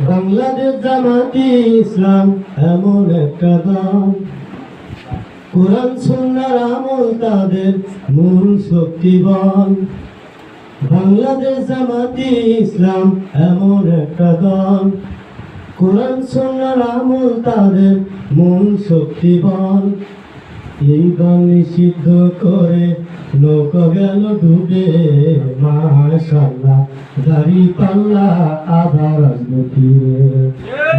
বাংলাদেশ জামাতি ইসলাম এমন একটা দল। কোরআন, সুন্নার আমল তাদের মূল শক্তি বল। বাংলাদেশ জামাতি ইসলাম এমন একটা দল। কোরআন, সুন্নার আমল তাদের মূল শক্তি বল। এই দল নিষিদ্ধ করে নৌকা গেল ডুবে মাশাল্লাহ দাড়ি পাল্লা আবার রাজনীতি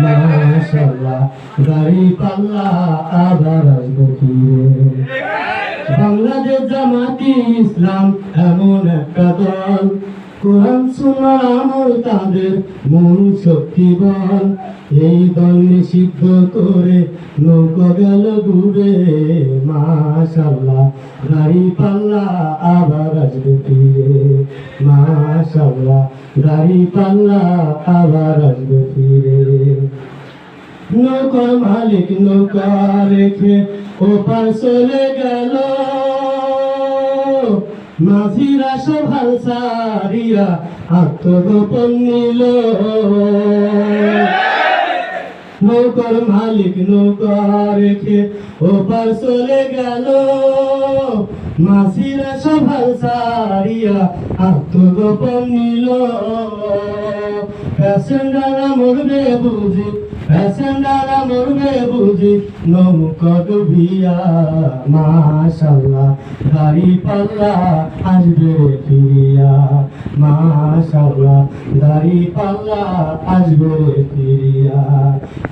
মাশাল্লাহ দাড়ি পাল্লা আবার রাজনীতি বাংলাদেশ জামাতি ইসলাম এমন একটা দল কোরআন সুন্নার আমল তাদের মূল শক্তি বল এই দল নিষিদ্ধ করে নৌকা গেল ডুবে মাশাল্লাহ গাড়ি পাল্লা আবার আসবে ফিরে মাশাল্লাহ গাড়ি পাল্লা আবার আসবে ফিরে। নৌকার মালিক নৌকা রেখে ওপার চলে গেল। মাঝিরা সভার সারিয়া, আত্মগোপন নিল। নৌকার মালিক নৌকা রেখে ওপার চলে গেল। মাসিরা সভার সারিয়া, আত্মগোপন নিল। প্যাসেঞ্জাররা মরবে বুঝি প্যাসেঞ্জাররা মরবে বুঝি নৌকা ডুবিয়া মাশাল্লাহ গাড়ি পাল্লা আসবে ফিরিয়া, মাশাল্লাহ গাড়ি পাল্লা আসবে ফিরিয়া।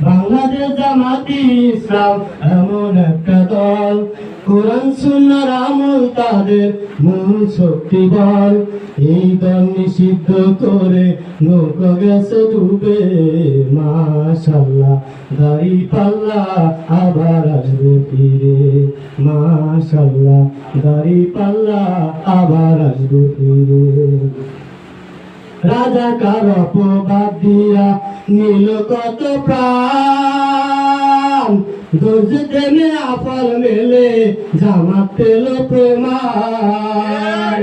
বাংলাদেশ জামাতি ইসলাম এমন একটা দল কোরআন সুন্নার আমল তাদের মূল শক্তি বল। এই দল নিষিদ্ধ করে নৌকা গেছে ডুবে, মাশাল্লাহ। দাড়ি পাল্লা আবার আসবে ফিরে, মাশাল্লাহ। দাড়ি পাল্লা আবার আসবে ফিরে। রাজা কার অপবাদ দিয়া নীল কত প্রাণ। টেনে আফল মেলে, জামা পেল প্রমাণ।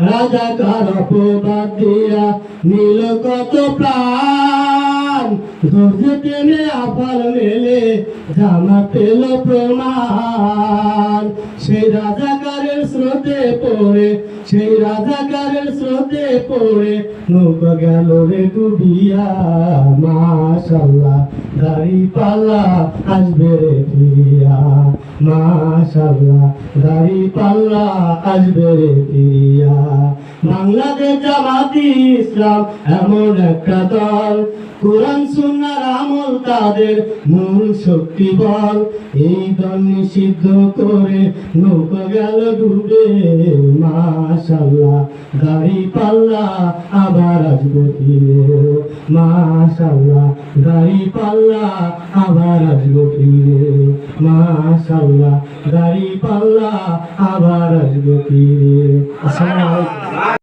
রাজা কার অপবাদ দিয়া নীল কত প্রাণ। দর্জ টেনে আফল মেলে, জামা পেল প্রমাণ। সেই রাজাকারের স্রোতে পড়ে সেই রাজাকারের স্রোতে পড়ে নৌকা গেল রে ডুবিয়া। মাশাল্লাহ দাড়ি পাল্লা আসবে রে মাশাল্লাহ দাড়ি বাংলাদেশ আমল তাদের মূল শক্তি বল। এই দল নিষিদ্ধ করে নৌকা গেল ডুবে মাশাল্লাহ গাড়ি পাল্লা আবার আসবে ফিরে মাশাল্লাহ গাড়ি পাল্লা আবার আসবে ফিরে মাশাল্লাহ গাড়ি পাল্লা আবার আসব ফিরে